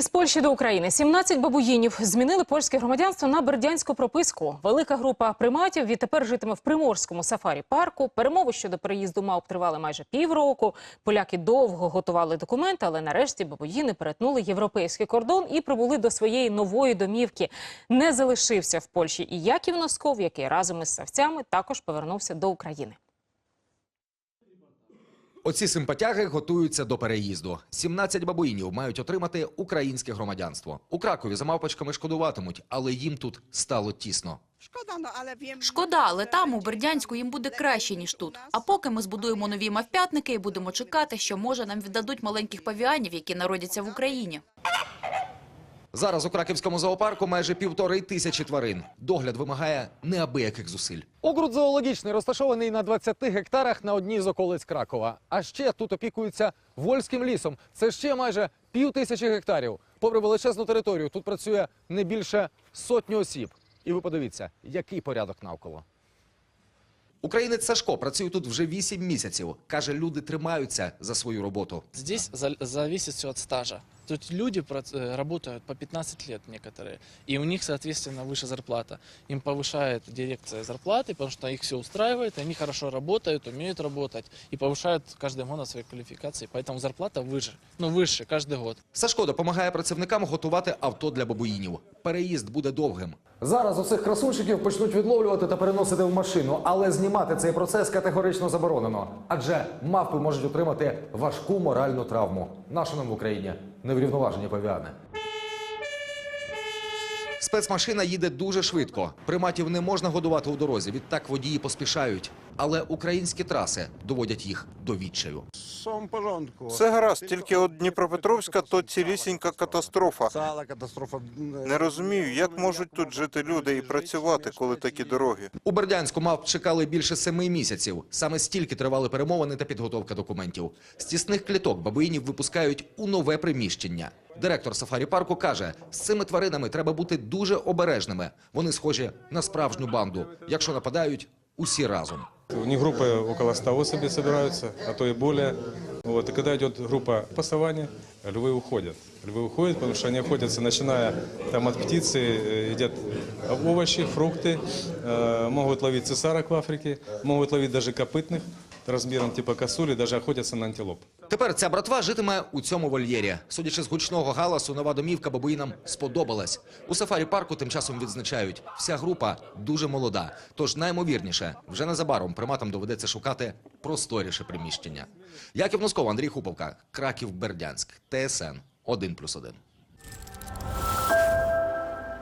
Із Польщі до України 17 бабуїнів змінили польське громадянство на бердянську прописку. Велика група приматів відтепер житиме в приморському сафарі-парку. Перемови щодо переїзду мавп тривали майже півроку. Поляки довго готували документи, але нарешті бабуїни перетнули європейський кордон і прибули до своєї нової домівки. Не залишився в Польщі і Яків Носков, який разом із савцями також повернувся до України. Оці симпатяги готуються до переїзду. 17 бабуїнів мають отримати українське громадянство. У Кракові за мавпочками шкодуватимуть, але їм тут стало тісно. Шкода, ну, але Шкода, але там, у Бердянську, їм буде краще, ніж тут. А поки ми збудуємо нові мавпятники і будемо чекати, що, може, нам віддадуть маленьких павіанів, які народяться в Україні. Зараз у краківському зоопарку майже півтори тисячі тварин. Догляд вимагає неабияких зусиль. Огруд зоологічний розташований на 20 гектарах на одній з околиць Кракова. А ще тут опікуються Вольським лісом. Це ще майже пів тисячі гектарів. Попри величезну територію, тут працює не більше сотні осіб. І ви подивіться, який порядок навколо. Українець Сашко працює тут вже 8 місяців. Каже, люди тримаються за свою роботу. Здесь за- зависит все от стажа. Тут люди проц- э, работают по 15 лет некоторые, и у них, соответственно, выше зарплата. Им повышает дирекция зарплаты, потому что их все устраивает, они хорошо работают, умеют работать, и повышают каждый год свои квалификации, поэтому зарплата выше, ну выше каждый год. Сашко допомагає працівникам готувати авто для бабуїнів. Переїзд буде довгим. Зараз усіх красунчиків почнуть відловлювати та переносити в машину, але знімати цей процес категорично заборонено. Адже мавпи можуть отримати важку моральну травму. Наша нам в Україні неврівноважені павіани. Спецмашина їде дуже швидко. Приматів не можна годувати у дорозі. Відтак водії поспішають. Але українські траси доводять їх до відчаю. Все гаразд, тільки от Дніпропетровська то цілісінька катастрофа. Не розумію, як можуть тут жити люди і працювати, коли такі дороги. У Бердянську мавп чекали більше семи місяців. Саме стільки тривали перемовини та підготовка документів. З тісних кліток бабуїнів випускають у нове приміщення. Директор сафарі-парку каже, з цими тваринами треба бути дуже обережними. Вони схожі на справжню банду. Якщо нападають, усі разом. У них группы около 100 особей собираются, а то и более. Вот. И когда идет группа по саванне, львы уходят. Львы уходят, потому что они охотятся, начиная там от птицы, э, едят овощи, фрукты, э, могут ловить цесарок в Африке, могут ловить даже копытных размером типа косули, даже охотятся на антилоп. Тепер ця братва житиме у цьому вольєрі. Судячи з гучного галасу, нова домівка бабуїнам сподобалась. У сафарі-парку тим часом відзначають, вся група дуже молода. Тож наймовірніше, вже незабаром приматам доведеться шукати просторіше приміщення. Яків Носков, Андрій Хуповка, Краків, Бердянськ, ТСН 1+,1.